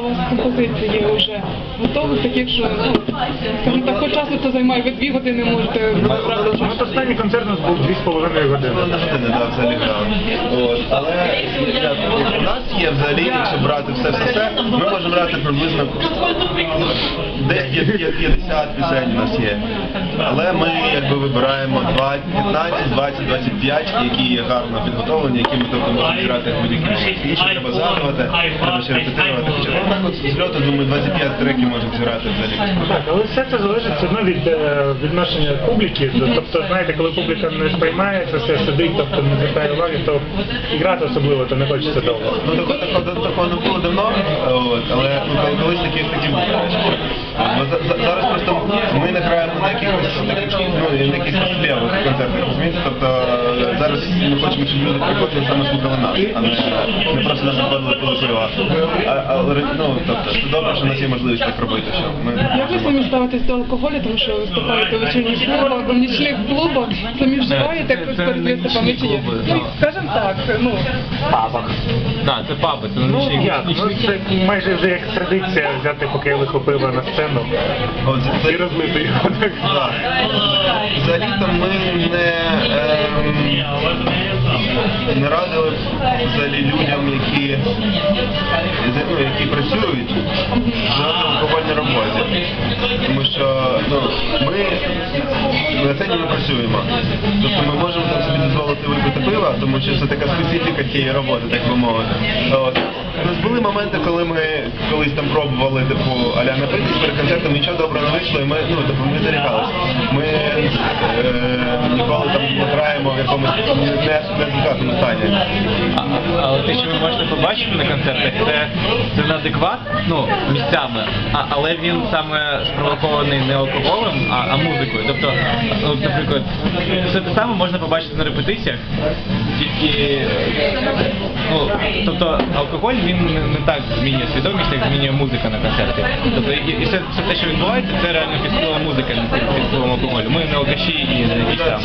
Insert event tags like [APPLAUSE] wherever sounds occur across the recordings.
Thank you. Є вже готових, таких, що, ну, скажімо так, по часу це займає, ви дві години можете Ну, от останній концерт у нас був 2,5 години. Ну, на години, да, взагалі грав. От. Але як, у нас є взагалі, якщо брати все все все, ми можемо грати приблизно десь є- є 50 пісень у нас є. Але ми якби вибираємо 20, 15, 20, 25, які є гарно підготовлені, які ми тобто можемо будь-який момент. Інші треба згадувати, треба ще репетирувати. Хоча ну, так от з думаю, 25 треків можуть зіграти взагалі. Так, але все це залежить все одно від е, відношення публіки. Тобто, знаєте, коли публіка не сприймає це все сидить, тобто не звертає уваги, то і грати особливо, то не хочеться довго. Ну такого, такого, такого не було давно, от, але ну, коли- колись такі такі. Бо за- за- зараз просто ми не граємо на якихось таких, ну, на якихось левих концертах, розумієте? Тобто е, зараз ми хочемо, щоб люди приходили саме слухали нас, а не, не просто нам виходили пили пива. А, але ну, тобто, це добре, що в нас є можливість так робити, що ми Як ви самі ставитесь до алкоголю, тому що ви виступаєте в вечірніх клубах, в нічних клубах, самі вживаєте якось це перед виступами чи ні? клуби, Ну, да. скажімо так, ну, Папах. Так, це паби, це Ну нічний як, ну це майже вже як традиція взяти по келиху пива на сцену От, це- і розлити його. так. Так. Взагалі-то ми не, ем, не радили взагалі людям, які, які працюють на алкогольній роботі. Ну, ми на сцені не працюємо. Тобто ми можемо там собі дозволити випити пива, тому що це така специфіка тієї роботи, так би мовити. От. У нас були моменти, коли ми колись там пробували типу аля напитись перед концертом, нічого доброго не вийшло, і ми ну типу ми зарікалися. Ми е, ніколи там не граємо в якомусь не, неадекватному стані. Можете побачити на концертах, це, це неадекват, ну, місцями, а, але він саме спровокований не алкоголем, а, а музикою. Тобто, от, наприклад, все те саме можна побачити на репетиціях, тільки ну, тобто алкоголь він не, не так змінює свідомість, як змінює музика на концерті. Тобто і, і все, все те, що відбувається, це реально під впливом музики, не під алкоголю. Ми не алкаші і не якісь там.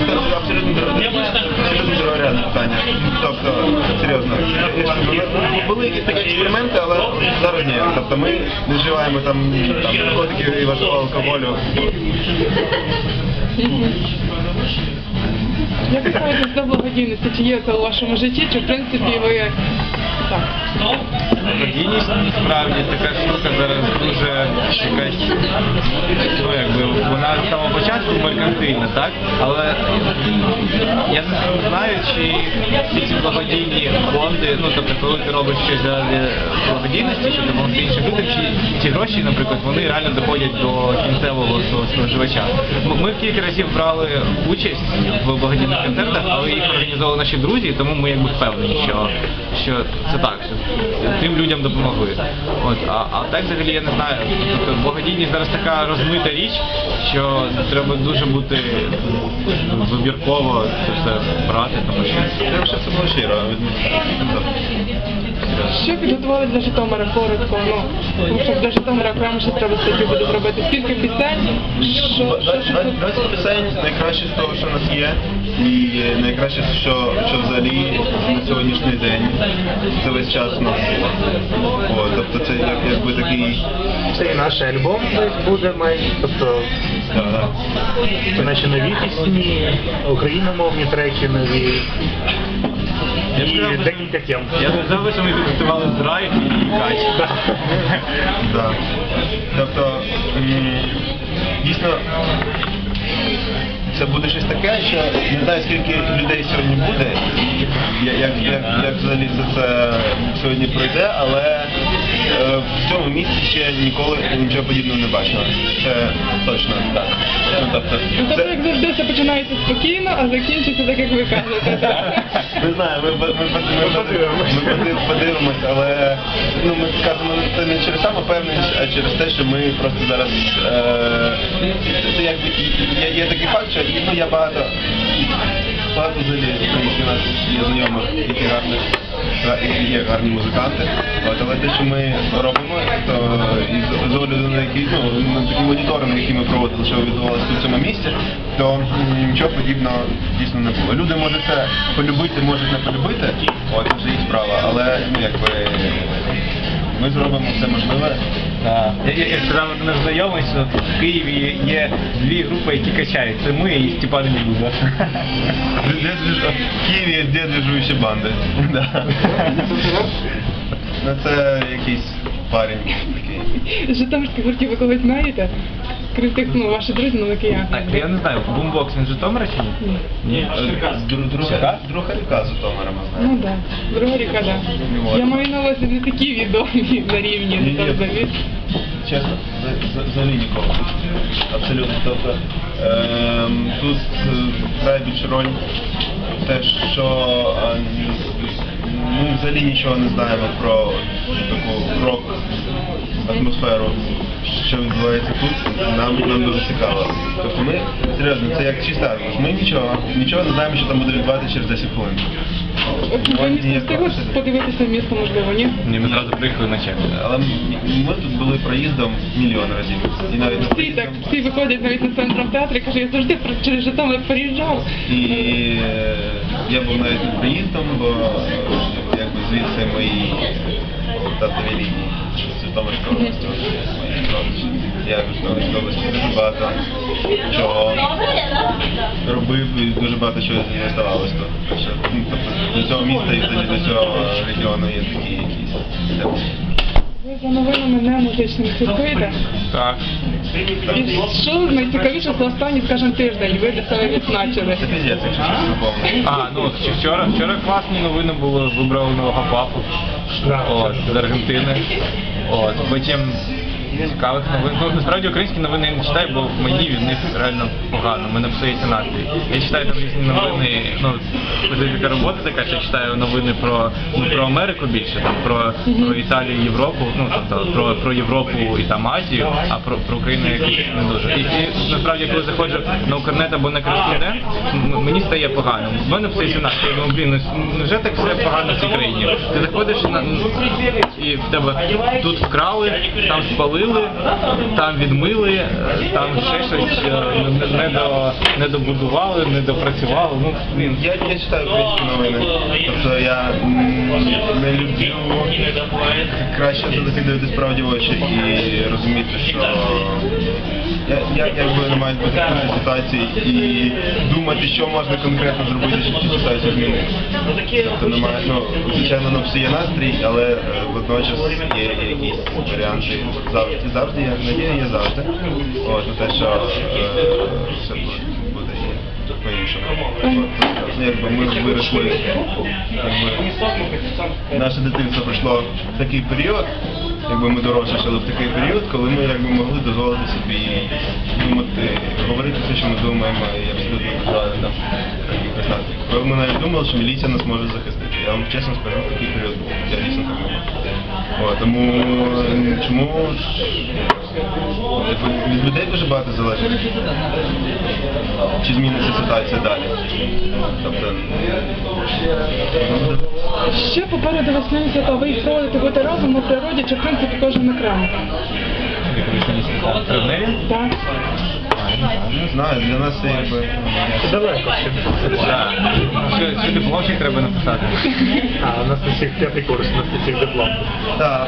Другорядне питання. Тобто, серйозно. Були- Були якісь такі експерименти, але зараз ні. Тобто ми не вживаємо там, там наркотиків і важкого алкоголю. як ви ставитесь до благодійності? Чи є це у вашому житті, чи в принципі ви так? Благодійність насправді така штука зараз дуже якась, ну якби вона з самого початку меркантильна, так? Але я не знаю, чи ці благодійні фонди, ну тобто коли ти робиш щось заради благодійності, щоб допомогти іншим людям, чи ці гроші, наприклад, вони реально доходять до кінцевого споживача. Ми кілька разів брали участь в благодійних концертах, але їх організовували наші друзі, тому ми якби впевнені, що, що це так, що тим людям допомогли. От, а, а так взагалі я не знаю. Тобто благодійність зараз така розмита річ, що треба дуже бути вибірково це все брати, тому що Треба, щоб це було щиро. Що підготували для Житомира коротко? Ну, тому що для Житомира окремо ще треба статтю буде зробити. Скільки пісень? Що, що, що 20 пісень найкраще з того, що в нас є, і найкраще, що, що взагалі на сьогоднішній день це весь час у нас. От, тобто це як, якби такий. Це і наш альбом десь буде май, тобто Да, да. це наші нові пісні, україномовні треки нові. Я б І сказав, декілька тем. я сказав, що ми підготували драйв і кач. Да. Тобто, дійсно, це буде щось таке, що не знаю, скільки людей сьогодні буде, я- як, як, як взагалі це, це сьогодні пройде, але в цьому місці ще ніколи нічого подібного не бачила. Це точно так. Ну, тобто, Ну, Тобто, це, як завжди, це починається спокійно, а закінчиться так, як ви кажете. так? Не знаю, ми, ми, ми, ми, ми, подивимось. ми подив- подивимось, але ну, ми скажемо це не через самопевненість, а через те, що ми просто зараз е, це, це якби і- є, є такий факт, що ну, я багато багато взагалі українських нас є знайомих, які гарні є гарні музиканти. От, але те, що ми робимо, то і з- огляду на ну, на такі моніторинги, які ми проводили, що відбувалося в цьому місці, то нічого подібного дійсно не було. Люди можуть це полюбити, можуть не полюбити, от це вже їх справа, але ну якби Ми зробимо все можливе. Я, сказав одне знайомий, що в Києві є дві групи, які качають. Це ми і Степан де В Києві є дві двіжуючі банди. Ну це якийсь парень такий. Житомирських гуртів ви когось знаєте? Крім тих, ну, ваші друзі, ну, кияни. Так, я не знаю, бумбокс він з Житомира чи ні? Ні. Дру- Друга друга ріка з Житомира ми Ну знаємо. да, друга ріка, да. Я маю на увазі не такі відомі на рівні Ні, ні. Антон Чесно, за- за- взагалі нікого. Абсолютно. Тобто ем, тут е, грає більше роль те, що е, ми взагалі нічого не знаємо про таку рок атмосферу, що відбувається тут, нам, нам дуже цікаво. Тобто ми серйозно, це як чиста армія. Ми нічого, нічого не знаємо, що там буде відбуватися через 10 хвилин. Ви встигли подивитися місто, можливо, ні? Ні, ми зразу приїхали на чек. Але ми тут були проїздом мільйон разів. І навіть не Всі так, всі виходять навіть на центром театру і кажуть, я завжди про- через Житомир переїжджав. І е, я був навіть не приїздом, бо звідси мої татові лінії з Житомирської області. Я в Житомирській області дуже багато чого робив і дуже багато чого не ставалося тут. Що, ну, Тобто до цього міста і взагалі до цього регіону є такі якісь. Ви за новинами не музичними слідкуєте? Так. І що найцікавіше за останній, скажімо, тиждень ви для себе відзначили? Це піздець, якщо. А, ну чи вчора, вчора класні новини були, вибрали нового папу от, з Аргентини. От, потім цікавих новин. Ну, насправді українські новини я не читаю, бо мені від них реально погано, мене псується настрій. Я читаю там різні новини, ну, специфіка роботи така, що читаю новини про, ну, про Америку більше, там, про, про Італію, Європу, ну, тобто про, про Європу і там Азію, а про, про Україну якось не дуже. І, і насправді, коли заходжу на Укрнет або на Кресліне, мені стає погано. В мене псується настрій, ну, блін, ну, невже так все погано в цій країні? Ти заходиш на, і в тебе тут вкрали, там спалили, там відмили, там ще щось е, не, не, до, не добудували, не допрацювали. Ну, Я, я читаю українські новини. Тобто я не люблю краще все-таки дивитися правді очі і розуміти, що я, я якби не маю бути ситуації і думати, що можна конкретно зробити, щоб цю ситуацію змінити. Тобто немає, ну, звичайно, воно псує настрій, але е, водночас є, є якісь варіанти завжди. Завжди є надія є завжди. От, на те, що все буде, по-іншому. Якби ми виросли, наше дитинство пройшло в такий період, якби ми дорослішали в такий період, коли ми якби могли дозволити собі думати, говорити все, що ми думаємо, і абсолютно казали там якось так. Коли ми навіть думали, що міліція нас може захистити. Я вам чесно скажу, такий період був. Я дійсно так думав. О, тому чому від людей дуже багато залежить. Чи зміниться ситуація далі? Тобто, Ще попереду весняні свята, ви їх проводите будете разом на природі чи в принципі кожен окремо? Так. Не знаю, для нас це якби. далеко ще. Так. Що, що дипломчик треба написати? А, у нас всіх п'ятий курс, у нас всіх диплом. Так,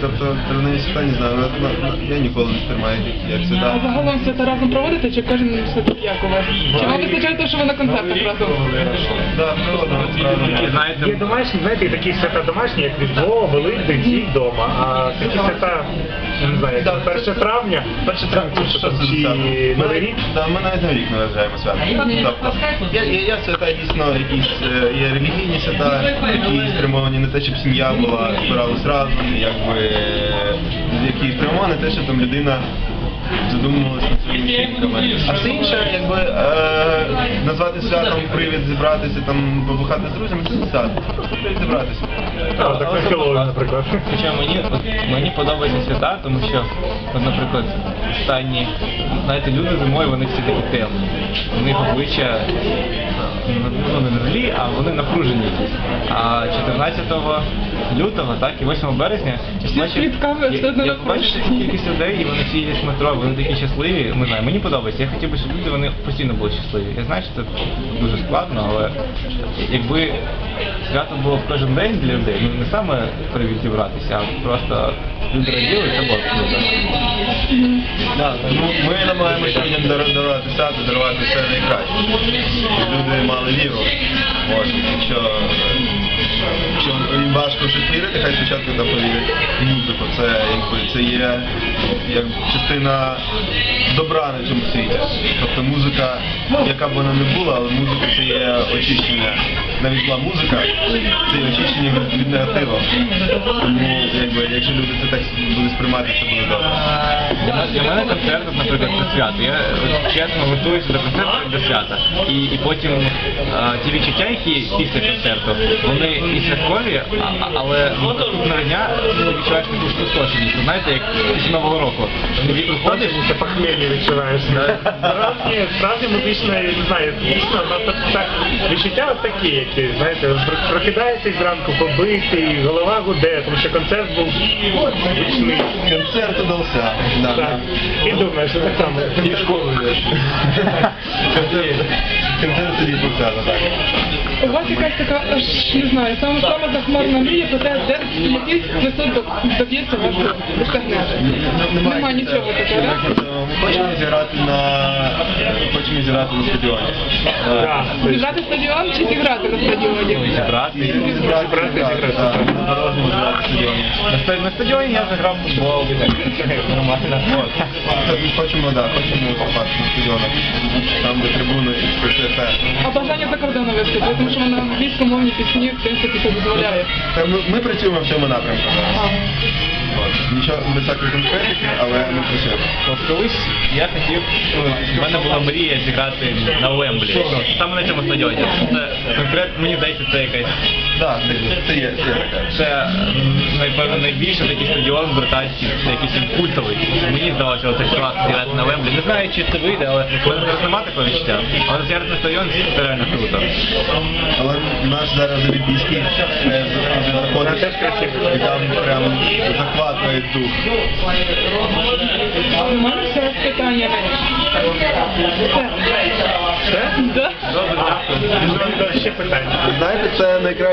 тобто свята, не знаю, на- на- на- я ніколи не сприймаю як А свята. загалом свята разом проводите чи кожен святок як у вас? Чи вам вистачає того, що ви на концертах разом? Так, Які справді. знаєте, Є домашні, знаєте, такі свята домашні, як Різдво, Великдень, всі вдома. А такі свята, я не знаю, як 1 травня, Перше травня, це чи? Новий рік. да, ми навіть Новий рік не вважаємо свято. Тобто, є, є, є свята дійсно, якісь е, є релігійні свята, які спрямовані на те, щоб сім'я була збиралась разом, якби, е, які спрямовані на те, щоб там людина задумувалася над своїми вчинками. А все інше, якби е, назвати святом привід зібратися, там побухати з друзями, це не свято. Це просто привід зібратися. А, так на Хеллоуін, наприклад. Хоча мені, от, мені подобаються свята, тому що, от, наприклад, останні, знаєте, люди зимою, вони всі такі темні. У них обличчя ну, ну, не злі, а вони напружені. А 14 лютого, так, і 8 березня. Я- Я на побачив кількість людей, і вони всі їздять в вони такі щасливі. Не знаю, мені подобається. Я хотів би, щоб люди вони постійно були щасливі. Я знаю, що це дуже складно, але якби свято було в кожен день для людей, ну не саме привід зібратися, а просто люди раділи, це було б круто. Да, ми намагаємося людям дар- дарувати свято, дарувати все найкраще. Щоб люди мали віру. От, якщо, якщо їм важко щось вірити, хай спочатку повірять музику. Це якби це є як частина добра на цьому світі. Тобто музика, яка б вона не була, але музика це є очищення. Навіть зла музика це є очищення від негативу. Тому якби, якщо люди це так будуть сприймати, це буде добре. Для мене, для мене концерт, наприклад, це свято. Я чесно готуюся до концерту як до свята. І, і потім а, ті відчуття, які після концерту, вони і святкові, а, але наступного дня ти відчуваєш таку спустошеність. Знаєте, як після Нового року. Ти виходиш, Це похмелье відчуваєш. Справді, справді музична, я не знаю, дійсно, ну, так, так, відчуття от такі, які, знаєте, про- прокидаєтесь зранку побитий, голова гуде, тому що концерт був Концерт удався. Да. Так. І думаєш, так само. І в школу йдеш. [LAUGHS] Концерт, концерт тоді повчали, так. У вас якась така, аж не знаю, саме саме захмарна мрія про те, де якийсь висот до- доб'ється вашого досягнення. Нема нічого такого, так? Тобто Ми хочемо зіграти на хочемо зіграти на стадіоні. Так. Зібрати стадіон чи зіграти на стадіоні? зібрати. Зіграти, Зіграти, зіграти, так, так. на дорожньому зіграти на стадіоні. На, ста- на стадіоні я заграв в футбол. [LAUGHS] Нормально. От. Ми Хочемо, да, хочемо виступати на стадіонах. Там, де трибуни, і це. А бажання за кордоном виступити, тому що вона англійськомовні пісні, в принципі, це дозволяє. Ми, ми працюємо в цьому напрямку. зараз. От. Нічого всякої конкретики, але ми працюємо. От колись я хотів, в мене була мрія зіграти на Уемблі. Саме на цьому стадіоні. Це конкретно, мені здається, це якась Так, це, це є, це є таке. Це напевно найбільший такий стадіон британський, це якийсь культовий. Мені здалося, що це клас зіграти на Вемблі. Не знаю, чи це вийде, але мене зараз немає такого відчуття. Але зіграти на стадіон це реально круто. Але наш зараз олімпійський е, заходить і там прям захватує дух. У мене все питання. Все. Все? Да. Добре, дякую. Ще питання. Знаєте, це найкраще.